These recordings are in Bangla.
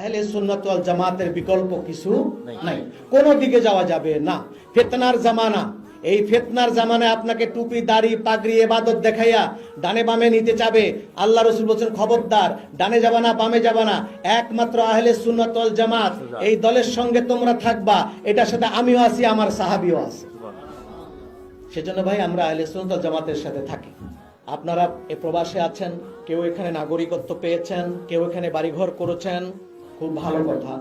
আহলে সুন্নাত ওয়াল জামাতের বিকল্প কিছু নাই। কোন দিকে যাওয়া যাবে না। ফেতনার জামানা। এই ফেতনার জামানায় আপনাকে টুপি দাড়ি পাগড়ি এবাদত দেখাইয়া ডানে বামে নিতে চাবে। আল্লাহ রসুল বলছেন খবরদার ডানে যাবা না বামে যাবা না। একমাত্র আহলে সুন্নাত ওয়াল জামাত। এই দলের সঙ্গে তোমরা থাকবা। এটার সাথে আমিও আছি আমার সাহাবিও আছে। সেজন্য ভাই আমরা আহলে সুন্নাত ওয়াল জামাতের সাথে থাকি। আপনারা এ প্রবাসে আছেন কেউ এখানে নাগরিকত্ব পেয়েছেন কেউ এখানে বাড়িঘর করেছেন খুব ভালো কথা।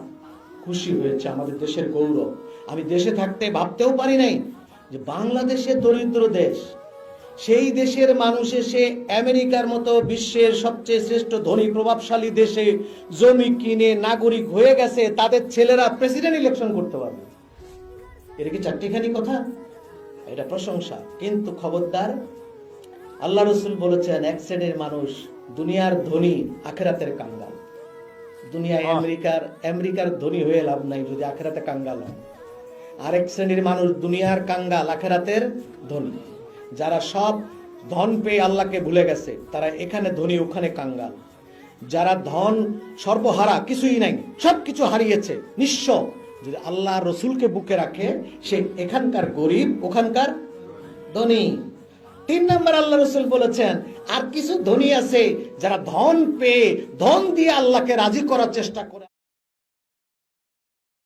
খুশি হয়েছে আমাদের দেশের গৌরব। আমি দেশে থাকতে ভাবতেও পারি নাই যে বাংলাদেশে দরিদ্র দেশ, সেই দেশের মানুষ এসে আমেরিকার মতো বিশ্বের সবচেয়ে শ্রেষ্ঠ ধনী প্রভাবশালী দেশে জমি কিনে নাগরিক হয়ে গেছে, তাদের ছেলেরা প্রেসিডেন্ট ইলেকশন করতে পারবে। এটা কি চারটিখানি কথা? এটা প্রশংসা। কিন্তু খবরদার, আল্লাহ রসুল বলেছেন, এক শ্রেণির মানুষ দুনিয়ার ধনী আখেরাতের কাঙ্গাল দুনিয়ায় আমেরিকার আমেরিকার ধনী হয়ে লাভ নাই যদি আখেরাতে কাঙ্গাল হয়। আরেক শ্রেণির মানুষ দুনিয়ার কাঙ্গাল আখেরাতের ধনী। যারা সব ধন পেয়ে আল্লাহকে ভুলে গেছে তারা এখানে ধনী ওখানে কাঙ্গাল। যারা ধন সর্বহারা কিছুই নাই সব কিছু হারিয়েছে নিঃস্ব। যদি আল্লাহ রসুলকে বুকে রাখে সে এখানকার গরিব ওখানকার ধনী। তিন নম্বর আল্লাহ রসুল বলেছেন, আর কিছু ধনী আছে যারা ধন পেয়ে, ধন দিয়ে আল্লাহকে রাজি করার চেষ্টা করে।